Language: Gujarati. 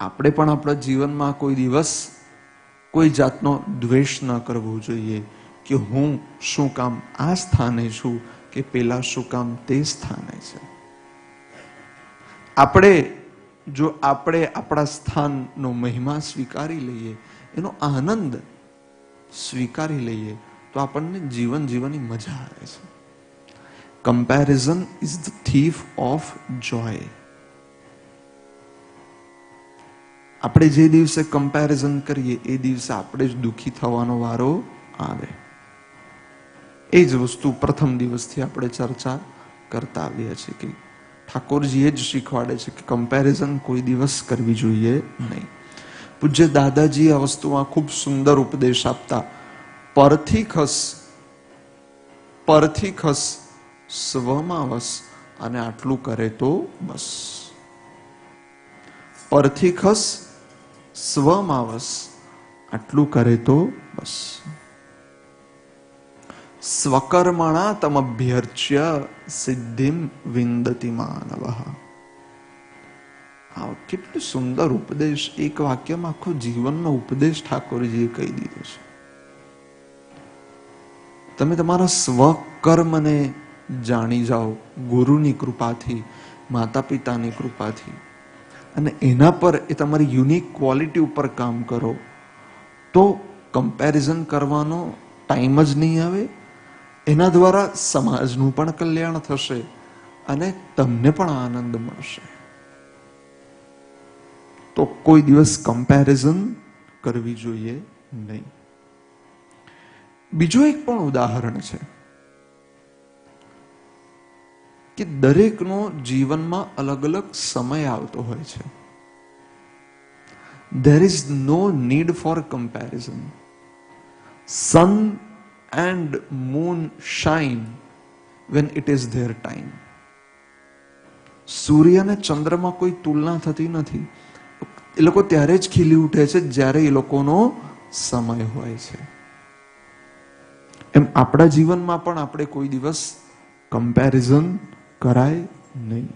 આપણે પણ આપણા જીવનમાં કોઈ દિવસ કોઈ જાતનો દ્વેષ ન કરવો જોઈએ કે હું શું કામ આ સ્થાને છું કે પેલા શું કામ તે સ્થાને છે. આપણે જો આપણે આપણા સ્થાનનો મહિમા સ્વીકારી લઈએ, એનો આનંદ સ્વીકારી લઈએ, તો આપણને જીવન જીવવાની મજા આવે છે. Comparison is the thief of joy આપણે જે દિવસે કમ્પેરિઝન કરીએ, એ દિવસે આપણે જ દુઃખી થવાનો વારો આવે. એ જ વસ્તુ પ્રથમ દિવસથી આપણે ચર્ચા કરતા આવ્યા છીએ કે ઠાકોરજી એ જ શીખવાડે છે કે કમ્પેરિઝન કોઈ દિવસ કરવી જોઈએ નહીં. પૂજ્ય દાદાજી આ વસ્તુમાં ખૂબ સુંદર ઉપદેશ આપતા, પરથી ખસ પરથી ખસ, સ્વમાં વસ, અને આટલું કરે તો બસ. પરથી ખસ સ્વમાં વસ આટલું કરે તો બસ. સ્વકર્મણા તમભ્યર્ચ્ય સિદ્ધિમ વિંદતિ માનવ. આ કેટલો સુંદર ઉપદેશ, એક વાક્યમાં આખો જીવનનો ઉપદેશ ઠાકોરજીએ કહી દીધો છે. તમે તમારા સ્વકર્મને જાણી જાઓ, ગુરુની કૃપાથી માતા પિતાની કૃપાથી. અને એના પર એ તમારી યુનિક ક્વોલિટી ઉપર કામ કરો, તો કમ્પેરિઝન કરવાનો ટાઈમ જ નહીં આવે. એના દ્વારા સમાજનું પણ કલ્યાણ થશે અને તમને પણ આનંદ મળશે. તો કોઈ દિવસ કમ્પેરિઝન કરવી જોઈએ નહીં. બીજું એક પણ ઉદાહરણ છે. કે દરેકનો જીવનમાં અલગ અલગ સમય આવતો હોય છે. There is no need for comparison. Sun and moon shine when it is their time. સૂર્ય અને ચંદ્રમાં કોઈ તુલના થતી નથી. એ લોકો ત્યારે જ ખીલી ઉઠે છે જ્યારે એ લોકોનો સમય હોય છે. એમ આપણા જીવનમાં પણ આપણે કોઈ દિવસ કમ્પેરિઝન કરાય નહીં.